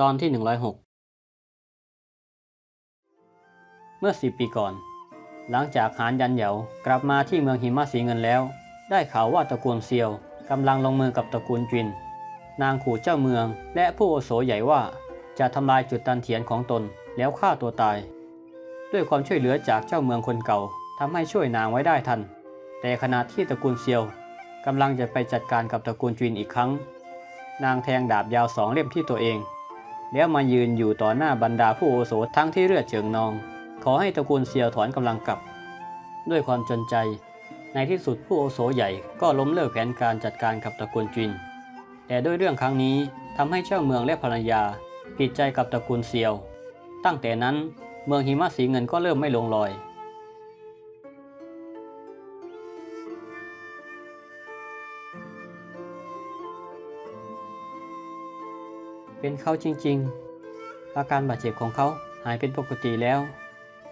ตอนที่ 106 เมื่อสิบปีก่อน หลังจากหานยันเหยากลับมาที่เมืองหิมะสีเงินแล้ว ได้ข่าวว่าตระกูลเซียวกำลังลงมือกับตระกูลจิน นางขู่เจ้าเมืองและผู้โอโสใหญ่ว่าจะทำลายจุดตันเถียนของตนแล้วฆ่าตัวตาย ด้วยความช่วยเหลือจากเจ้าเมืองคนเก่าทำให้ช่วยนางไว้ได้ทัน แต่ขณะที่ตระกูลเซียวกำลังจะไปจัดการกับตระกูลจินอีกครั้ง นางแทงดาบยาวสองเล่มที่ตัวเอง แล้วมายืนอยู่ต่อหน้าบรรดาผู้โอโสทั้งที่เลือดเจิงนอง ขอให้ตระกูลเซียวถอนกำลังกลับ ด้วยความจนใจ ในที่สุดผู้โอโสใหญ่ก็ล้มเลิกแผนการจัดการกับตระกูลจิน แต่ด้วยเรื่องครั้งนี้ทำให้เจ้าเมืองและภรรยา ผิดใจกับตระกูลเซียว ตั้งแต่นั้นเมืองหิมะสีเงินก็เริ่มไม่ลงรอย เป็นเขาจริงๆ อาการบาดเจ็บของเขาหายเป็นปกติแล้ว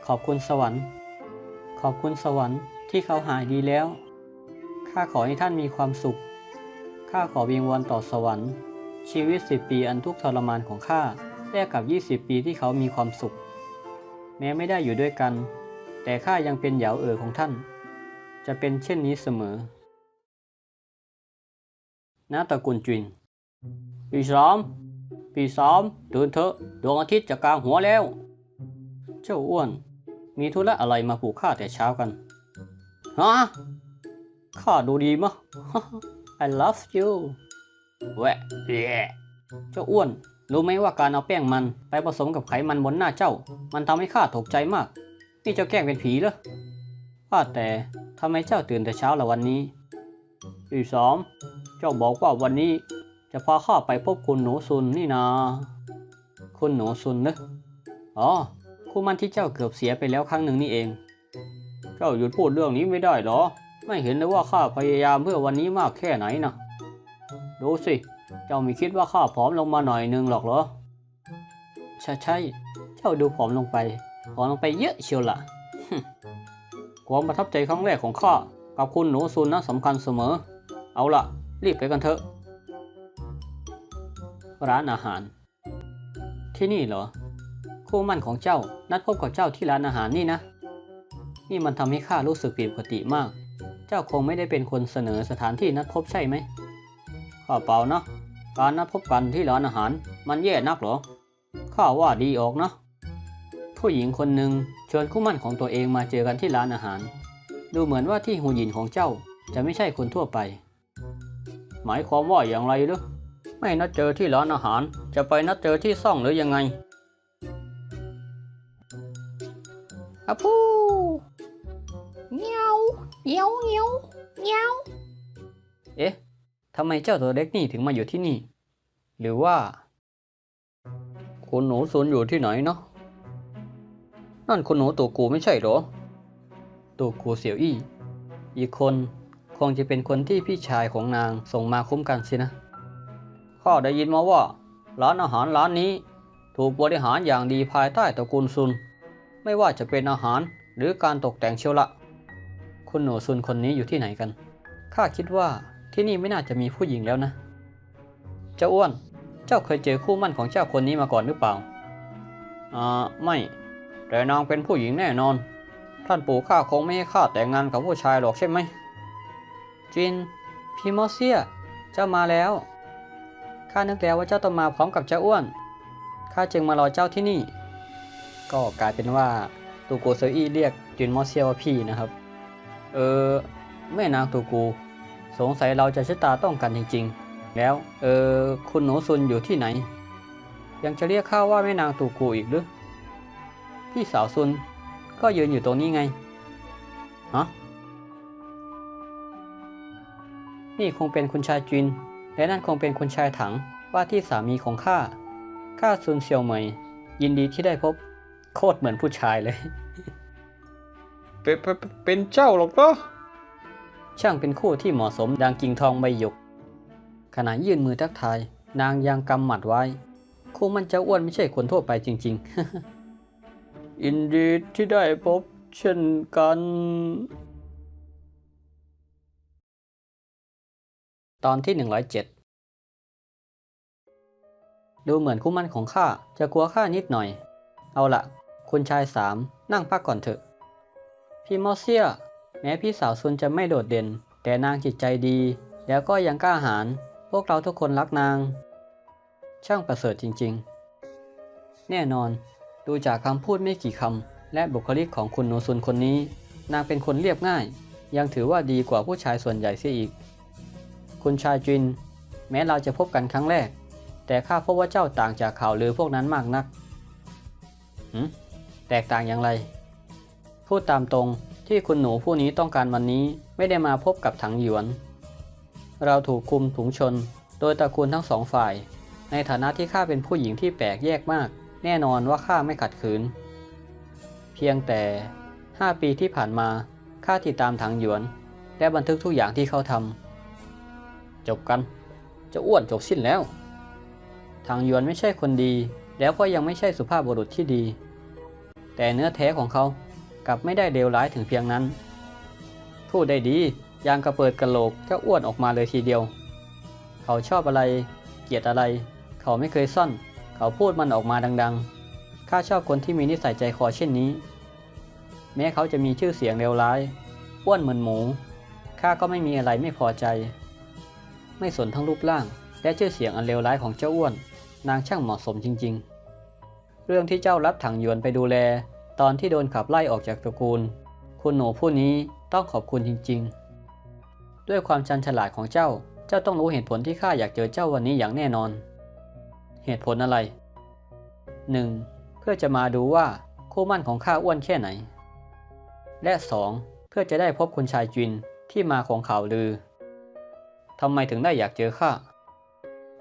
ขอบคุณสวรรค์ ขอบคุณสวรรค์ที่เขาหายดีแล้ว ข้าขอให้ท่านมีความสุข ข้าขอวิงวอนต่อสวรรค์ ชีวิตสิบปีอันทุกข์ทรมานของข้าแลกกับ 20 ปีที่เขามีความสุข แม้ไม่ได้อยู่ด้วยกัน แต่ข้ายังเป็นเหยาเอ๋อของท่าน จะเป็นเช่นนี้เสมอณตระกูลจินปีสาม ปีสามตื่นเถอะดวงอาทิตย์จะกลางหัวแล้ว เจ้าอ้วน มีธุระอะไรมาปลูกข้าแต่เช้ากันฮะข้าดูดีมะ I love you แหวะเจ้าอ้วน รู้ไหมว่าการเอาแป้งมันไปผสมกับไขมันบนหน้าเจ้า มันทำให้ข้าตกใจมาก นี่เจ้าแกล้งเป็นผีเหรอว่าแต่ทำไมเจ้าตื่นแต่เช้าละวันนี้ปีสามเจ้าบอกว่าวันนี้ จะพาข้าไปพบคุณหนูซุนนี่นาคุณหนูซุนนะอ๋อคู่มั่นที่เจ้าเกือบเสียไปแล้วครั้งหนึ่งนี่เอง เจ้าหยุดพูดเรื่องนี้ไม่ได้หรอ ไม่เห็นเลยว่าข้าพยายามเพื่อวันนี้มากแค่ไหนนะดูสิ เจ้าม่คิดว่าข้าผอมลงมาหน่อยนึงหรอกเหรอ ใช่ใช่เจ้าดูผอมลงไปผอมลงไปเยอะเชียวละ่ะความประทับใจครั้งแรกของข้ากับคุณหนูซุนนะสำคัญเสมอ เอาล่ะรีบไปกันเถอะ ร้านอาหาร ที่นี่เหรอ คู่มั่นของเจ้านัดพบกับเจ้าที่ร้านอาหารนี่นะ นี่มันทำให้ข้ารู้สึกผิดปกติมาก เจ้าคงไม่ได้เป็นคนเสนอสถานที่นัดพบใช่ไหมข้าเปล่านะ การนัดพบกันที่ร้านอาหาร มันแย่นักเหรอ ข้าว่าดีออกนะ ผู้หญิงคนหนึ่งชวนคู่มั่นของตัวเองมาเจอกันที่ร้านอาหาร ดูเหมือนว่าที่หูหยินของเจ้าจะไม่ใช่คนทั่วไป หมายความว่าอย่างไรหรือ ไม่นัดเจอที่ร้านอาหาร จะไปนัดเจอที่ซ่องหรือยังไงอะพูเงี้ยวเงี้ยวเงี้ยวเงี้ยวเอ๊ะทำไมเจ้าตัวเล็กนี่ถึงมาอยู่ที่นี่ หรือว่า คุณหนูซุนอยู่ที่ไหนเนาะนั่นคุณหนูตัวกูไม่ใช่หรอ ตัวกูเสี่ยวอี้ อีกคนคงจะเป็นคนที่พี่ชายของนางส่งมาคุ้มกันสินะ ข้าได้ยินมาว่า ร้านอาหารร้านนี้ ถูกบริหารอย่างดีภายใต้ตระกูลซุน ไม่ว่าจะเป็นอาหารหรือการตกแต่งเชียวละ คุณหนูซุนคนนี้อยู่ที่ไหนกัน ข้าคิดว่าที่นี่ไม่น่าจะมีผู้หญิงแล้วนะ เจ้าอ้วน เจ้าเคยเจอคู่มั่นของเจ้าคนนี้มาก่อนหรือเปล่า อ่า ไม่ แต่นางเป็นผู้หญิงแน่นอน ท่านปู่ข้าคงไม่ให้ข้าแต่งงานกับผู้ชายหรอกใช่ไหม จินพีโมเซียเจ้ามาแล้ว ข้านึกแล้วว่าเจ้าต้องมาพร้อมกับเจ้าอ้วน ข้าจึงมารอเจ้าที่นี่ ก็กลายเป็นว่าตูโกเซอี้เรียกจินมอเซียว่าพี่นะครับ เออแม่นางตูกู สงสัยเราจะชะตาต้องกันจริง ๆ แล้ว เออคุณหนูซุนอยู่ที่ไหน ยังจะเรียกข้าว่าแม่นางตูกูอีกหรือ พี่สาวซุนก็ยืนอยู่ตรงนี้ไงฮะนี่คงเป็นคุณชายจิน และนั่นคงเป็นคุณชายถังว่าที่สามีของข้า ข้าซุนเซียวเหมย ยินดีที่ได้พบ โคตรเหมือนผู้ชายเลย เป็นเป็นเป็นเจ้าหรอกเหรอช่างเป็นคู่ที่เหมาะสมดังกิ่งทองใบหยก ขณะยื่นมือทักทาย นางยังกำหมัดไว้คู่มันเจ้าอ้วนไม่ใช่คนทั่วไปจริงๆยินดีที่ได้พบเช่นกัน ตอนที่ 107 ดูเหมือนคู่มั่นของข้าจะกลัวข้านิดหน่อย เอาละคุณชายสามนั่งพักก่อนเถอะ พี่มอสเซีย แม้พี่สาวซุนจะไม่โดดเด่น แต่นางจิตใจดี แล้วก็ยังกล้าหาญพวกเราทุกคนรักนาง ช่างประเสริฐจริงๆ แน่นอน ดูจากคำพูดไม่กี่คำและบุคลิกของคุณโนซุนคนนี้ นางเป็นคนเรียบง่าย ยังถือว่าดีกว่าผู้ชายส่วนใหญ่เสียอีก คุณชายจิน แม้เราจะพบกันครั้งแรก แต่ข้าพบว่าเจ้าต่างจากข่าวลือพวกนั้นมากนักหืมแตกต่างอย่างไร พูดตามตรงที่คุณหนูผู้นี้ต้องการวันนี้ไม่ได้มาพบกับถังหยวน เราถูกคุมถุงชน โดยตระกูลทั้งสองฝ่าย ในฐานะที่ข้าเป็นผู้หญิงที่แปลกแยกมาก แน่นอนว่าข้าไม่ขัดขืน เพียงแต่ 5 ปีที่ผ่านมาข้าติดตามถังหยวน และบันทึกทุกอย่างที่เขาทำ จบกัน จะอ้วนจบสิ้นแล้ว ทางยวนไม่ใช่คนดี แล้วก็ยังไม่ใช่สุภาพบุรุษที่ดี แต่เนื้อแท้ของเขากลับไม่ได้เลวร้ายถึงเพียงนั้น พูดได้ดียางกระเปิดกระโหลกเจ้าอ้วนออกมาเลยทีเดียว เขาชอบอะไร เกลียดอะไร เขาไม่เคยซ่อน เขาพูดมันออกมาดังๆ ข้าชอบคนที่มีนิสัยใจคอเช่นนี้ แม้เขาจะมีชื่อเสียงเลวร้าย อ้วนเหมือนหมู ข้าก็ไม่มีอะไรไม่พอใจ ไม่สนทั้งรูปร่าง และเชื่อเสียงอันเลวร้ายของเจ้าอ้วน นางช่างเหมาะสมจริง ๆ เรื่องที่เจ้ารับถังหยวนไปดูแล ตอนที่โดนขับไล่ออกจากตระกูล คุณหนูผู้นี้ต้องขอบคุณจริง ๆ ด้วยความชันฉลาดของเจ้า เจ้าต้องรู้เหตุผลที่ข้าอยากเจอเจ้าวันนี้อย่างแน่นอน เหตุผลอะไร 1. เพื่อจะมาดูว่าคู่มั่นของข้าอ้วนแค่ไหน และ 2. เพื่อจะได้พบคุณชายจินที่มาของข่าวลือ ทำไมถึงได้อยากเจอข้า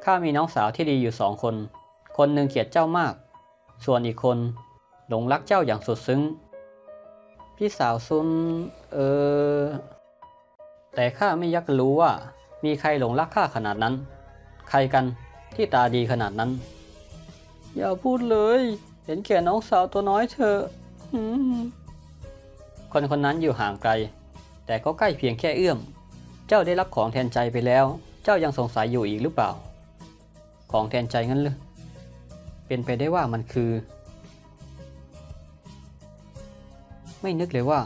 ข้ามีน้องสาวที่ดีอยู่สองคน คนหนึ่งเกลียดเจ้ามาก ส่วนอีกคนหลงรักเจ้าอย่างสุดซึ้ง พี่สาวซุน เออ แต่ข้าไม่ยักรู้ว่า มีใครหลงรักข้าขนาดนั้น ใครกันที่ตาดีขนาดนั้น อย่าพูดเลย เห็นแก่น้องสาวตัวน้อยเธอะคนคนนั้นอยู่ห่างไกล แต่ก็ใกล้เพียงแค่เอื้อม เจ้าได้รับของแทนใจไปแล้ว เจ้ายังสงสัยอยู่อีกหรือเปล่า ของแทนใจงั้นหรือเป็นไปได้ว่ามันคือ ไม่นึกเลยว่า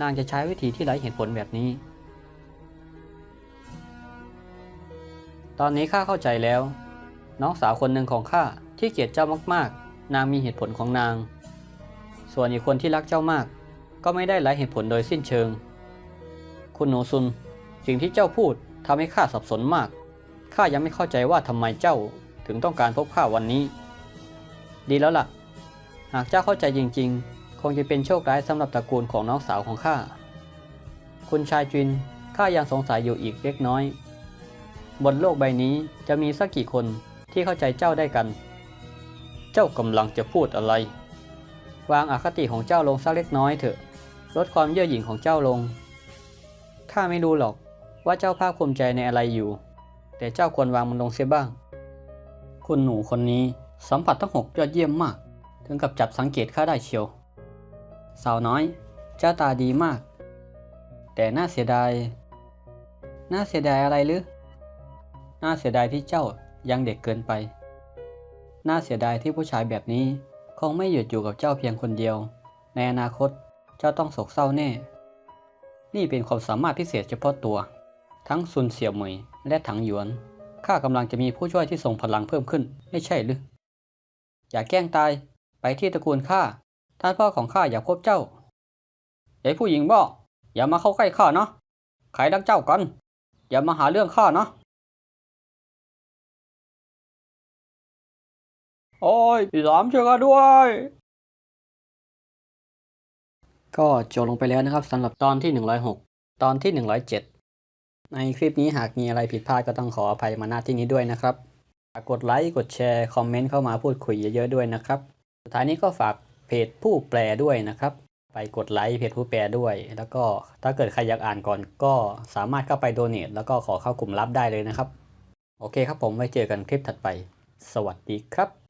นางจะใช้วิธีที่ไร้เหตุผลแบบนี้ ตอนนี้ข้าเข้าใจแล้ว น้องสาวคนหนึ่งของข้าที่เกลียดเจ้ามากๆ นางมีเหตุผลของนาง ส่วนอีกคนที่รักเจ้ามาก ก็ไม่ได้ไร้เหตุผลโดยสิ้นเชิง คุณโนซุน สิ่งที่เจ้าพูดทำให้ข้าสับสนมาก ข้ายังไม่เข้าใจว่าทำไมเจ้าถึงต้องการพบข้าวันนี้ ดีแล้วล่ะ หากเจ้าเข้าใจจริง ๆ คงจะเป็นโชคร้ายสำหรับตระกูลของน้องสาวของข้า คุณชายจิน ข้ายังสงสัยอยู่อีกเล็กน้อย บนโลกใบนี้จะมีสักกี่คนที่เข้าใจเจ้าได้กัน เจ้ากำลังจะพูดอะไร วางอคติของเจ้าลงสักเล็กน้อยเถอะ ลดความเย่อหยิ่งของเจ้าลง ข้าไม่รู้หรอก ว่าเจ้าภาคภูมิใจในอะไรอยู่ แต่เจ้าควรวางมันลงเสียบ้าง คุณหนูคนนี้สัมผัสทั้งหกยอดเยี่ยมมาก ถึงกับจับสังเกตข้าได้เชียว สาวน้อย เจ้าตาดีมาก แต่น่าเสียดาย น่าเสียดายอะไรหรือ น่าเสียดายที่เจ้ายังเด็กเกินไป น่าเสียดายที่ผู้ชายแบบนี้ คงไม่หยุดอยู่กับเจ้าเพียงคนเดียว ในอนาคตเจ้าต้องโศกเศร้าแน่ นี่เป็นความสามารถพิเศษเฉพาะตัว ทั้งซุนเสี่ยวเหมย และถังหยวน ข้ากำลังจะมีผู้ช่วยที่ทรงพลังเพิ่มขึ้น ไม่ใช่หรือ อย่าแกล้งตาย ไปที่ตระกูลข้า ท่านพ่อของข้าอยากพบเจ้าไอ้ผู้หญิงบ่อย่ามาเข้าใกล้ข้าเนาะใครรักเจ้ากัน อย่ามาหาเรื่องข้าเนาะ โอ้ยพี่สามช่วยข้าด้วย ก็จบลงไปแล้วนะครับสำหรับตอนที่ 106 ตอนที่ 107 ในคลิปนี้หากมีอะไรผิดพลาดก็ต้องขออภัยมาณที่นี้ด้วยนะครับฝากกดไลค์กดแชร์คอมเมนต์เข้ามาพูดคุยเยอะๆด้วยนะครับ สุดท้ายนี้ก็ฝากเพจผู้แปลด้วยนะครับ ไปกดไลค์เพจผู้แปลด้วย แล้วก็ถ้าเกิดใครอยากอ่านก่อนก็สามารถเข้าไปโดเนทแล้วก็ขอเข้ากลุ่มลับได้เลยนะครับ โอเคครับผมไว้เจอกันคลิปถัดไป สวัสดีครับ